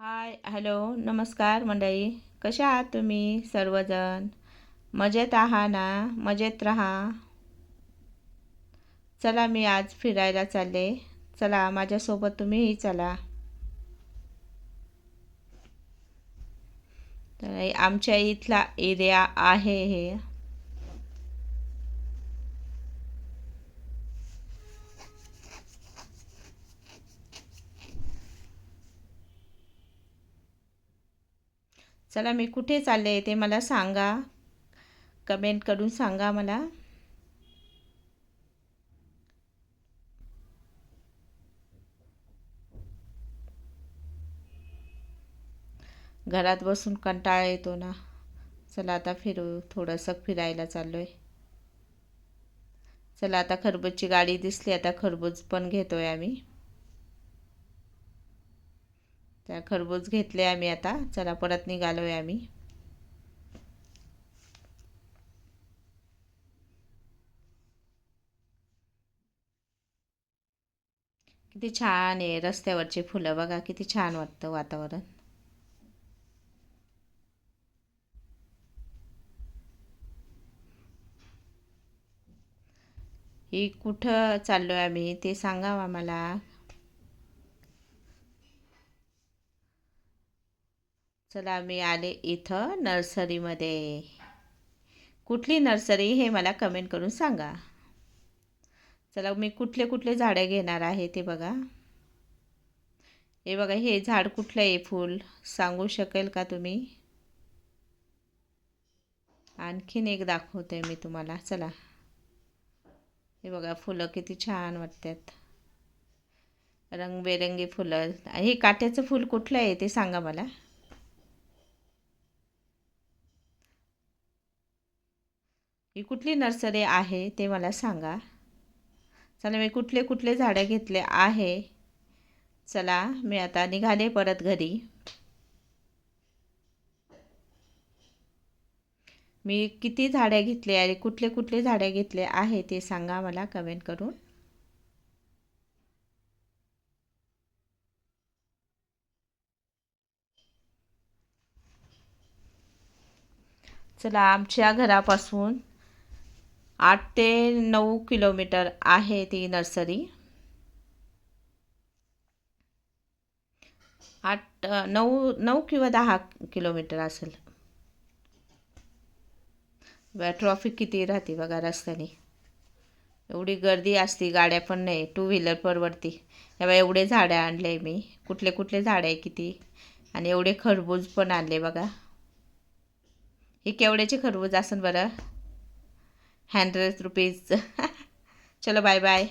Hi hello नमस्कार मंडळी. कशा आहात तुम्ही सर्वजण? मजेत आहा ना? मजेत राहा. चला मी आज फिरायला चालले. चला माझ्यासोबत तुम्हीही चला. तर आमच्या इथला एरिया आहे हे. चला मी कुठे चालले ते मला सांगा. कमेंट करून सांगा मला. घरात बसून कंटाळा येतो ना. चला आता फिरू. थोडंसं फिरायला चाललो आहे चला आता खरबूजची गाडी दिसली आता खरबूज पण घेतो आहे आम्ही. त्या खरबूज घेतले आम्ही आता. चला परत निघालो आहे आम्ही. किती छान आहे रस्त्यावरची फुलं. बघा किती छान वाटतं वातावरण. ही कुठं चाललो आहे आम्ही ते सांगा आम्हाला चला मी आले इथं नर्सरीमध्ये. कुठली नर्सरी हे मला कमेंट करून सांगा. चला मी कुठले कुठले झाडं घेणार आहे ते बघा. हे बघा हे झाड कुठलं आहे फूल? सांगू शकेल का तुम्ही? आणखीन एक दाखवते मी तुम्हाला. चला. हे बघा फुलं किती छान वाटतात. रंगबेरंगी फुलं. हे काट्याचं फूल कुठलं आहे ते सांगा मला. ही कुठली नर्सरी आहे ते मला सांगा. चला मी कुठले कुठले झाडं घेतले आहे? चला मी आता निघाले परत घरी. मी किती झाडे घेतले आणि कुठले कुठले झाडे घेतले आहे ते सांगा मला कमेंट करून. चला आमच्या घरापासून आठ ते नऊ किलोमीटर आहे ती नर्सरी. आठ नऊ नऊ किंवा दहा किलोमीटर असेल. ट्रॉफिक किती राहते बघा रस्त्याने. एवढी गर्दी असते गाड्या पण नाही टू व्हीलर परवडती. तेव्हा एवढे झाडं आणले मी. कुठले कुठले झाडं आहे किती? आणि एवढे खरबूज पण आणले बघा. हे केवड्याचे खरबूज असेल बरं? హండ్రెడ్ రూపీస్ చలో బాయ్ బాయ్